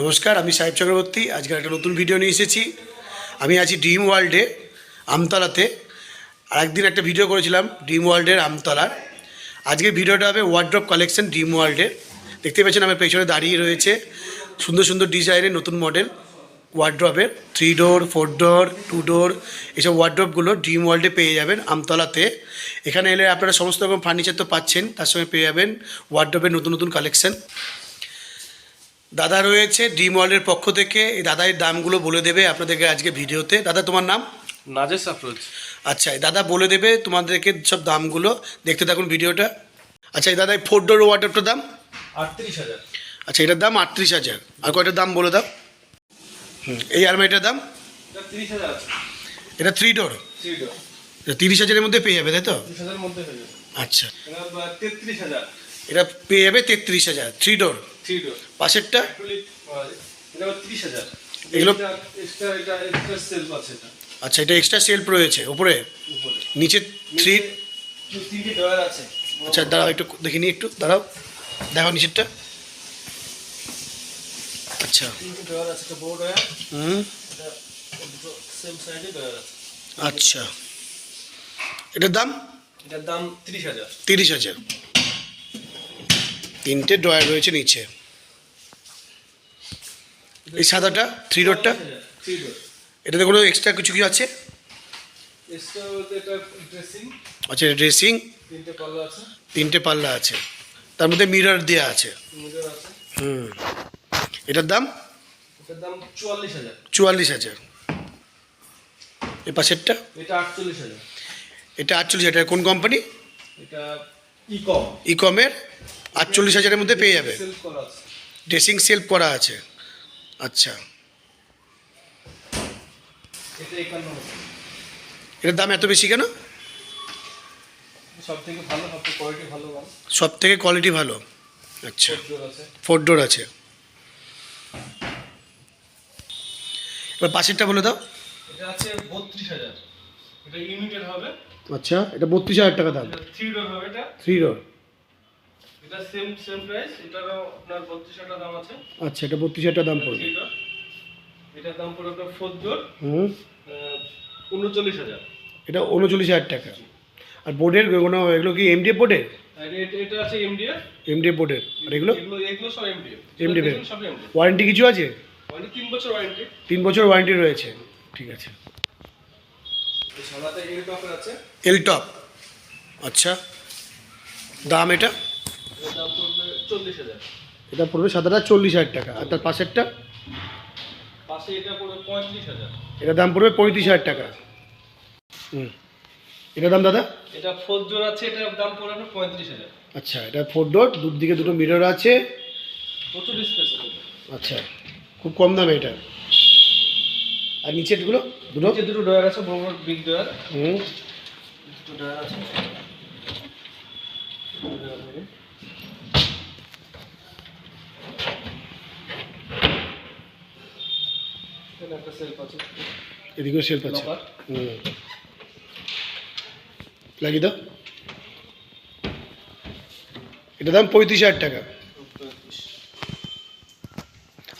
নমস্কার, আমি সাহেব চক্রবর্তী। আজকে একটা নতুন ভিডিও নিয়ে এসেছি। আমি আছি ড্রিম ওয়ার্ল্ডে আমতলাতে। আর একদিন একটা ভিডিও করেছিলাম ড্রিম ওয়ার্ল্ডের আমতলার। আজকের ভিডিওটা হবে ওয়ার্ড্রপ কালেকশন ড্রিম ওয়ার্ল্ডের দেখতে পাচ্ছেন, আমার পেছনে দাঁড়িয়ে রয়েছে সুন্দর সুন্দর ডিজাইনের নতুন model ওয়ার্ড্রপের three door four door two door এসব ওয়ার্ড্রপগুলো ড্রিম ওয়ার্ল্ডে পেয়ে যাবেন আমতলাতে। এখানে এলে আপনারা সমস্ত রকম ফার্নিচার তো পাচ্ছেন, তার সঙ্গে পেয়ে যাবেন ওয়ার্ড্রপের নতুন নতুন কালেকশন দাদা রয়েছে ড্রিম ওয়ার্ল্ডের পক্ষ থেকে। এই দাদার দামগুলো বলে দেবে আপনাদেরকে আজকে ভিডিওতে। দাদা তোমার নাম? নাজেস আফরোজ। আচ্ছা এই দাদা বলে দেবে তোমাদেরকে সব দামগুলো। দেখতে থাকুন ভিডিওটা। আচ্ছা এই দাদা এই ফোর ডোর ওয়াটারটার দাম? আটত্রিশ হাজার। আচ্ছা এটার দাম আটত্রিশ হাজার। আর কয়টার দাম বলে দাও? হুম এই আলমারিটার দাম? এটা থ্রি ডোর তিরিশ হাজারের মধ্যে পেয়ে যাবে তাই তো? আচ্ছা। এটা পেয়ে যাবে তেত্রিশ হাজার। থ্রি ডোর পাশেরটা? হাজার। এগুলো- এক্সট্রা এটা এক্সট্রা সেলফ আছে আচ্ছা এটা এক্সট্রা সেলফ রয়েছে উপরে? নিচে থ্রি আচ্ছা দাঁড়াও একটু দেখে নিই একটু দাঁড়াও। দেখো নিচেরটা। আচ্ছা। হুম। আচ্ছা। এটার দাম? এটার দাম তিরিশ হাজার। তিরিশ হাজার। তিনটে ড্রয়ার রয়েছে নিচে। এই সাদাটা থ্রি থ্রি এটাতে কোনো এক্সট্রা কিছু কি আছে? আচ্ছা ড্রেসিং তিনটে পাল্লা আছে। তার মধ্যে মিরর দেওয়া আছে। হুম। এটার দাম? চুয়াল্লিশ হাজার। এ পাশেরটা? এটা আটচল্লিশ হাজার। কোন কোম্পানি ইকমের আটচল্লিশ হাজারের মধ্যে পেয়ে যাবে। ড্রেসিং সেলফ করা আছে। আচ্ছা। এটার দাম এত বেশি কেন? সব থেকে ভালো কোয়ালিটি ভালো সব থেকে কোয়ালিটি ভালো। আচ্ছা। ফোর ডোর আছে। এবার পাশেরটা বলে দাও। এটা আছে বত্রিশ হাজার। এটা ইউনিটেড হবে। আচ্ছা এটা বত্রিশ হাজার টাকা দাম। থ্রি ডোর হবে এটা। থ্রি ডোর এটা সেম সেম প্রাইস এটারও আপনার বত্রিশ হাজার দাম আছে। আচ্ছা এটা বত্রিশ হাজার টাকা দাম পড়বে। এটার দাম পড়বে আপনার ফোর ডোর হুম। উনচল্লিশ হাজার। এটা উনচল্লিশ হাজার টাকা। আর বোর্ডের কোনো এগুলো কি এমডিএফ বোর্ডের এটা- এটা আছে এমডিএফ এমডিএফ বোর্ডের আর এগুলো? এগুলো সব এমডিএফ এমডিএফ ওয়ারেন্টি কিছু আছে? মানে তিন বছর ওয়ারেন্টি তিন বছর ওয়ারেন্টি রয়েছে। ঠিক আছে। সাদাতে এর কাপড় আছে। এল টপ আচ্ছা। দাম এটা? চল্লিশ হাজার। এটা পড়বে সাদাটা চল্লিশ হাজার টাকা। আর তার পাশেরটা? পাশে এটা পড়বে পঁয়ত্রিশ হাজার। এটার দাম পড়বে পঁয়ত্রিশ হাজার টাকা। হুম। এটার দাম দাদা? এটা ফোর জোর আছে এটার দাম পড়বে পঁয়ত্রিশ হাজার। আচ্ছা এটা ফোর ডোর দুদিকে দুটো মিরর আছে। প্রচুর স্পেস আচ্ছা খুব কম দামে এটা। আর নিচেরগুলো দুটো? নিচে দুটো ডয়ার আছে বড় বড় বিগ ডয়ার হুম। দুটো ডয়ার আছে দুটো ডয়ার হবে। এখানে একটা সেলফ আছে। এদিকেও লাগিয়ে দাও। এটা দাম পঁয়ত্রিশ হাজার টাকা।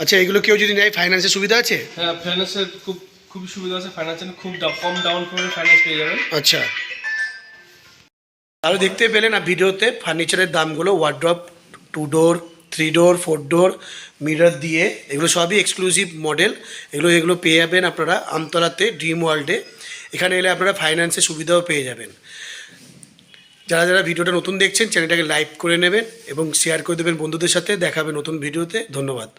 আচ্ছা এগুলো কেউ যদি নেয় ফাইন্যান্সের সুবিধা আছে? হ্যাঁ ফাইন্যান্সের খুব খুবই সুবিধা আছে। ফাইন্যান্সের খুব কম ডাউন পেমেন্ট ফাইন্যান্স পেয়ে যাবেন। আচ্ছা। আরও দেখতে পেলেন না ভিডিওতে ফার্নিচারের দামগুলো wardrobe two door three door four door mirror দিয়ে, এগুলো সবই এক্সক্লুসিভ মডেল এগুলো এগুলো পেয়ে যাবেন আপনারা আমতলাতে ড্রিম ওয়ার্ল্ডে এখানে এলে আপনারা ফাইন্যান্সের সুবিধাও পেয়ে যাবেন। যারা যারা ভিডিওটা নতুন দেখছেন চ্যানেলটাকে লাইক করে নেবেন এবং শেয়ার করে দেবেন বন্ধুদের সাথে। দেখাবে নতুন ভিডিওতে। ধন্যবাদ।